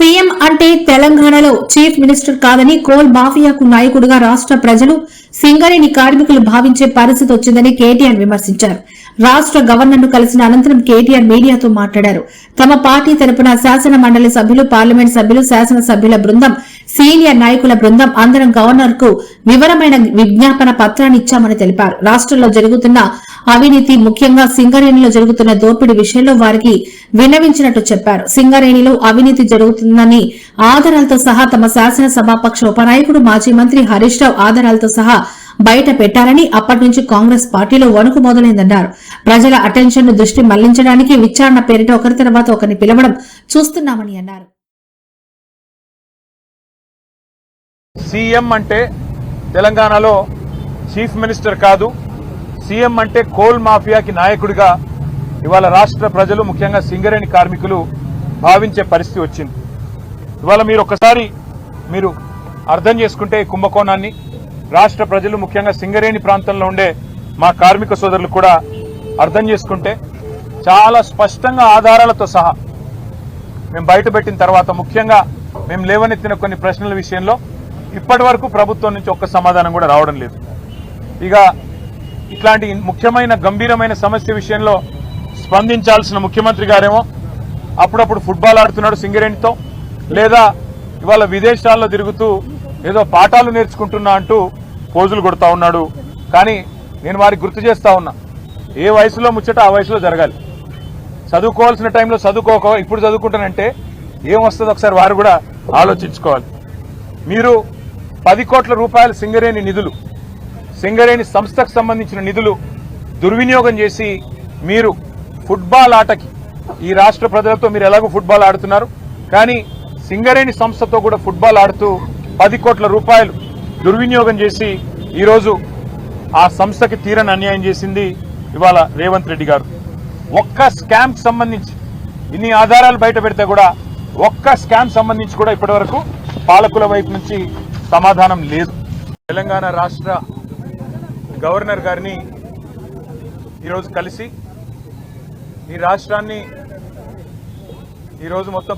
CM అంటే తెలంగాణలో chief minister కాదని కోల్ మాఫియాకు నాయకుడిగా రాష్ట్ర ప్రజలు సింగరేణి కార్మికులు భావించే పరిస్థితి వచ్చిందని కేటీఆర్ విమర్శించారు. రాష్ట్ర గవర్నర్ను కలిసిన అనంతరం కేటీఆర్ మీడియాతో మాట్లాడారు. తమ పార్టీ తరపున శాసన మండలి సభ్యులు పార్లమెంట్ సభ్యులు శాసన సభ్యుల బృందం సీనియర్ నాయకుల బృందం అందరం గవర్నర్కు వివరమైన విజ్ఞాపన పత్రాన్ని ఇచ్చామని తెలిపారు. రాష్ట్రంలో జరుగుతున్న అవినీతి ముఖ్యంగా సింగరేణిలో జరుగుతున్న దోపిడీ విషయంలో వారికి విన్నవించినట్టు చెప్పారు. సింగరేణిలో అవినీతి జరుగుతుందని ఆధారాలతో సహా తమ శాసనసభాపక్ష ఉపనాయకుడు మాజీ మంత్రి హరీష్ రావు ఆధారాలతో సహా బయట పెట్టారని అప్పటి నుంచి కాంగ్రెస్ పార్టీలో వణుకు మొదలైందన్నారు. ప్రజల అటెన్షన్ను దృష్టి మళ్ళించడానికి విచారణ పేరిట ఒకరి తర్వాత ఒకరిని పిలవడం చూస్తున్నామని అన్నారు. సీఎం అంటే తెలంగాణలో చీఫ్ మినిస్టర్ కాదు. సీఎం అంటే కోల్ మాఫియాకి నాయకుడిగా ఇవాళ రాష్ట్ర ప్రజలు ముఖ్యంగా సింగరేణి కార్మికులు భావించే పరిస్థితి వచ్చింది. ఇవాళ మీరు ఒకసారి మీరు అర్థం చేసుకుంటే కుంభకోణాన్ని. రాష్ట్ర ప్రజలు ముఖ్యంగా సింగరేణి ప్రాంతంలో ఉండే మా కార్మిక సోదరులు కూడా అర్థం చేసుకుంటే చాలా స్పష్టంగా ఆధారాలతో సహా మేము బయటపెట్టిన తర్వాత ముఖ్యంగా మేము లేవనెత్తిన కొన్ని ప్రశ్నల విషయంలో ఇప్పటి వరకు ప్రభుత్వం నుంచి ఒక్క సమాధానం కూడా రావడం లేదు. ఇక ఇట్లాంటి ముఖ్యమైన గంభీరమైన సమస్య విషయంలో స్పందించాల్సిన ముఖ్యమంత్రి గారేమో అప్పుడప్పుడు ఫుట్బాల్ ఆడుతున్నాడు సింగరేణితో లేదా ఇవాళ విదేశాల్లో తిరుగుతూ ఏదో పాఠాలు నేర్చుకుంటున్నా అంటూ పోజులు కొడతా ఉన్నాడు. కానీ నేను వారికి గుర్తు చేస్తా ఉన్నా ఏ వయసులో ముచ్చట ఆ వయసులో జరగాలి. చదువుకోవాల్సిన టైంలో చదువుకోక ఇప్పుడు చదువుకుంటానంటే ఏమొస్తుందో ఒకసారి వారు కూడా ఆలోచించుకోవాలి. మీరు పది కోట్ల రూపాయల సింగరేణి నిధులు సింగరేణి సంస్థకు సంబంధించిన నిధులు దుర్వినియోగం చేసి మీరు ఫుట్బాల్ ఆటకి ఈ రాష్ట్ర ప్రజలతో మీరు ఎలాగో ఫుట్బాల్ ఆడుతున్నారు? కానీ సింగరేణి సంస్థతో కూడా ఫుట్బాల్ ఆడుతూ పది కోట్ల రూపాయలు దుర్వినియోగం చేసి ఈరోజు ఆ సంస్థకి తీరని అన్యాయం చేసింది ఇవాళ రేవంత్ రెడ్డి గారు. ఒక్క స్కామ్ సంబంధించి ఇన్ని ఆధారాలు బయట పెడితే కూడా ఒక్క స్కామ్ సంబంధించి కూడా ఇప్పటివరకు పాలకుల వైపు నుంచి సమాధానం లేదు. తెలంగాణ రాష్ట్ర గవర్నర్ గారిని ఈరోజు కలిసి ఈ రాష్ట్రాన్ని ఈరోజు మొత్తం